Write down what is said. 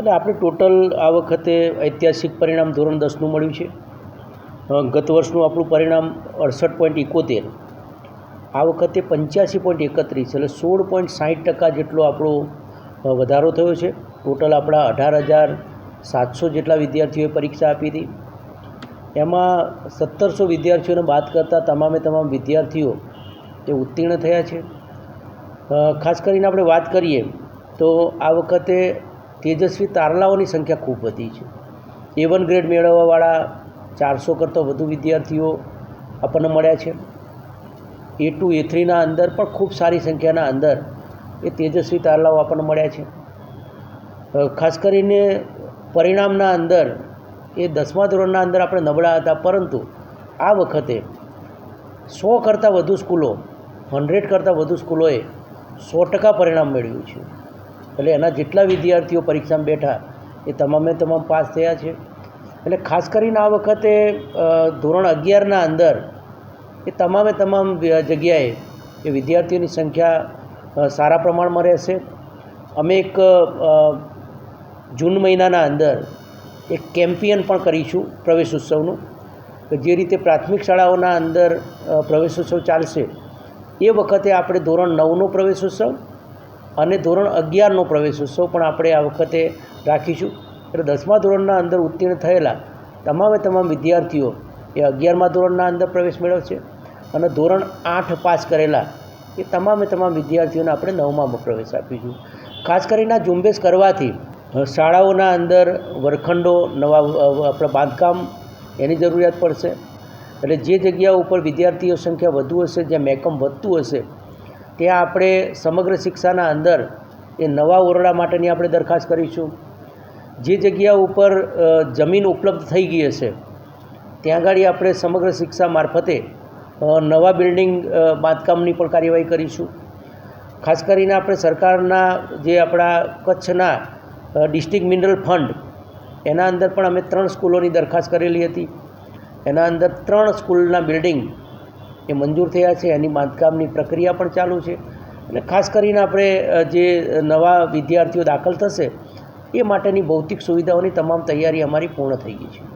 એટલે આપણે ટોટલ આ વખતે ઐતિહાસિક પરિણામ ધોરણ દસનું મળ્યું છે. ગત વર્ષનું આપણું પરિણામ અડસઠ પોઈન્ટ એકોતેર આ વખતે પંચ્યાસી પોઈન્ટ એકત્રીસ એટલે સોળ પોઈન્ટ સાઠ ટકા જેટલો આપણો વધારો થયો છે. ટોટલ આપણા અઢાર હજાર સાતસો જેટલા વિદ્યાર્થીઓએ પરીક્ષા આપી હતી. એમાં સત્તરસો વિદ્યાર્થીઓને બાદ કરતાં તમામે તમામ વિદ્યાર્થીઓ એ ઉત્તીર્ણ થયા છે. ખાસ કરીને આપણે વાત કરીએ તો આ વખતે તેજસ્વી તારલાઓની સંખ્યા ખૂબ વધી છે. એ વન ગ્રેડ મેળવવાવાળા ચારસો કરતાં વધુ વિદ્યાર્થીઓ આપણને મળ્યા છે. એ ટુ એ થ્રીના અંદર પણ ખૂબ સારી સંખ્યાના અંદર એ તેજસ્વી તારલાઓ આપણને મળ્યા છે. ખાસ કરીને પરિણામના અંદર એ દસમા ધોરણના અંદર આપણે નબળા હતા, પરંતુ આ વખતે સો કરતાં વધુ સ્કૂલો હંડ્રેડ કરતાં વધુ સ્કૂલોએ સો ટકા પરિણામ મેળવ્યું છે. એટલે એના જેટલા વિદ્યાર્થીઓ પરીક્ષામાં બેઠા, એ તમામે તમામ પાસ થયા છે. એટલે ખાસ કરીને આ વખતે ધોરણ અગિયારના અંદર, એ તમામે તમામ જગ્યાએ એ વિદ્યાર્થીઓની સંખ્યા સારા પ્રમાણમાં રહેશે. અમે એક જૂન મહિનાના અંદર એક કેમ્પિયન પણ કરીશું પ્રવેશ ઉત્સવનું કે જે રીતે પ્રાથમિક શાળાઓના અંદર પ્રવેશ ઉત્સવ ચાલશે. એ વખતે આપણે ધોરણ નવનો પ્રવેશ ઉત્સવ અને ધોરણ અગિયારનો પ્રવેશ ઉત્સવ પણ આપણે આ વખતે રાખીશું. એટલે દસમા ધોરણના અંદર ઉત્તીર્ણ થયેલા તમામે તમામ વિદ્યાર્થીઓ એ અગિયારમા ધોરણના અંદર પ્રવેશ મેળવશે અને ધોરણ આઠ પાસ કરેલા એ તમામે તમામ વિદ્યાર્થીઓને આપણે નવમામાં પ્રવેશ આપીશું. ખાસ કરીને આ ઝુંબેશ કરવાથી શાળાઓના અંદર વર્ગખંડો, નવા આપણે બાંધકામ એની જરૂરિયાત પડશે. એટલે જે જગ્યા ઉપર વિદ્યાર્થીઓ સંખ્યા વધુ હશે, જ્યાં મેકમ વધતું હશે ત્યાં આપણે સમગ્ર શિક્ષાના અંદર એ નવા ઓરડા માટેની આપણે દરખાસ્ત કરીશું. જે જગ્યા ઉપર જમીન ઉપલબ્ધ થઈ ગઈ હશે, ત્યાં આગળ આપણે સમગ્ર શિક્ષા મારફતે નવા બિલ્ડિંગ બાંધકામની પણ કાર્યવાહી કરીશું. ખાસ કરીને આપણે સરકારના જે આપણા કચ્છના ડિસ્ટ્રિક્ટ મિનરલ ફંડ, એના અંદર પણ અમે ત્રણ સ્કૂલોની દરખાસ્ત કરેલી હતી. એના અંદર ત્રણ સ્કૂલના બિલ્ડિંગ એ મંજૂર થયા છે, એની બાંધકામની પ્રક્રિયા પણ ચાલુ છે. અને ખાસ કરીને આપણે જે નવા વિદ્યાર્થીઓ દાખલ થશે, એ માટેની ભૌતિક સુવિધાઓની તમામ તૈયારી અમારી પૂર્ણ થઈ ગઈ છે.